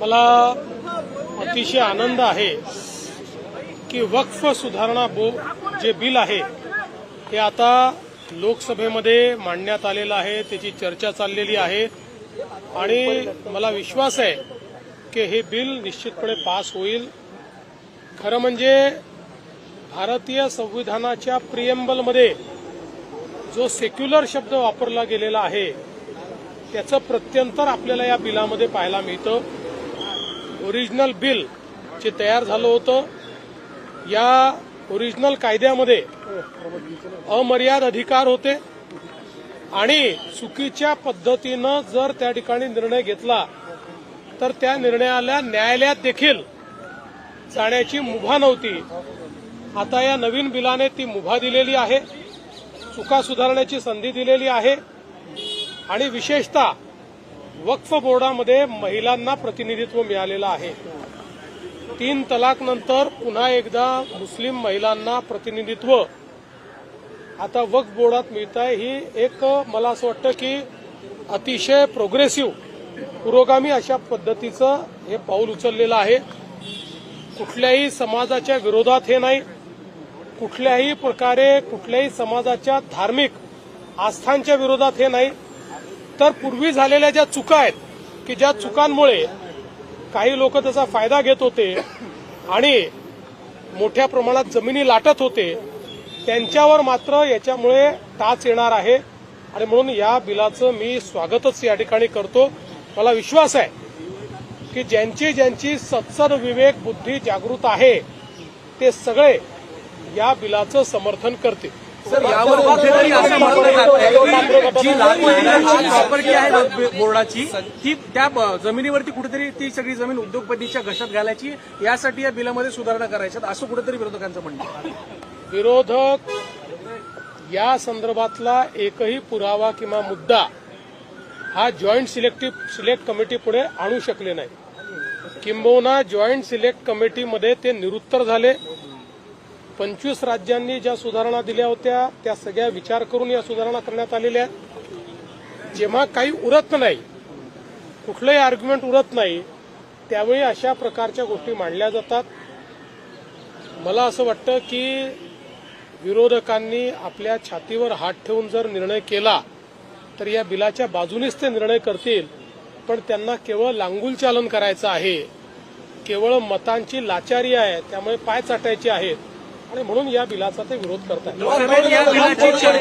मला अतिशय आनंद आहे की वक्फ सुधारणा बो जे बिल आहे ते आता लोकसभेमध्ये मांडण्यात आलेलं आहे त्याची चर्चा चाललेली आहे. आणि मला विश्वास आहे की हे बिल निश्चितपणे पास होईल. खरं म्हणजे भारतीय संविधानाच्या प्रियंबलमध्ये जो सेक्युलर शब्द वापरला गेलेला आहे त्याचं प्रत्यंतर आपल्याला या बिलामध्ये पाहायला मिळतं. ओरिजिनल बिल जे तयार झालं होतं या ओरिजिनल कायद्यामध्ये अमर्याद अधिकार होते. आणि चुकीच्या पद्धतीनं जर त्या ठिकाणी निर्णय घेतला तर त्या निर्णयाला न्यायालयात देखील जाण्याची मुभा नव्हती. आता या नवीन बिलाने ती मुभा दिलेली आहे. चुका सुधारण्याची संधी दिलेली आहे. आणि विशेषतः वक्फ बोर्डामध्ये महिलांना प्रतिनिधित्व मिळालेलं आहे. तीन तलाक नंतर पुन्हा एकदा मुस्लिम महिलांना प्रतिनिधित्व. आता वक्फ बोर्डात मिळत आहे ही एक मला असं वाटतं की अतिशय प्रोग्रेसिव्ह पुरोगामी अशा पद्धतीचं हे पाऊल उचललेलं आहे. कुठल्याही समाजाच्या विरोधात हे नाही. कुठल्याही प्रकारे कुठल्याही समाजाच्या धार्मिक आस्थांच्या विरोधात हे नाही. तर पूर्वी झालेल्या ज्या चुका आहेत की ज्या चुकांमुळे काही लोक त्याचा फायदा घेत होते आणि मोठ्या प्रमाणात जमिनी लाटत होते त्यांच्यावर मात्र याच्यामुळे टाच येणार आहे. आणि म्हणून या बिलाचं मी स्वागतच या ठिकाणी करतो. मला विश्वास आहे की ज्यांची ज्यांची सत्सर विवेक बुद्धी जागृत आहे ते सगळे या बिलाचं समर्थन करतील. सर यावर कुठेतरी असं म्हटलं की जी प्रॉपर्टी आहे बोर्डाची ती त्या जमिनीवरती कुठेतरी ती सगळी जमीन उद्योगपतीच्या घशात घालायची यासाठी या बिलामध्ये सुधारणा करायच्यात असं कुठेतरी विरोधकांचं म्हणणं आहे. विरोधक या संदर्भातला एकही पुरावा किंवा मुद्दा हा जॉईंट सिलेक्टिव्ह सिलेक्ट कमिटी पुढे आणू शकले नाही किंबहुना जॉईंट सिलेक्ट कमिटीमध्ये ते निरुत्तर झाले पंचवीस राज्यांनी ज्या सुधारणा दिल्या होत्या त्या सगळ्या विचार करून या सुधारणा करण्यात आलेल्या आहेत. जेव्हा काही उरत नाही कुठलंही आर्ग्युमेंट उरत नाही त्यावेळी अशा प्रकारच्या गोष्टी मांडल्या जातात. मला असं वाटतं की विरोधकांनी आपल्या छातीवर हात ठेवून जर निर्णय केला तर या बिलाच्या बाजूनेच ते निर्णय करतील. पण त्यांना केवळ लांगुल चालन करायचं आहे. केवळ मतांची लाचारी आहे त्यामुळे पाय चाटायचे आहेत. आणि म्हणून या बिलाचा ते विरोध करतात लोकसभेत या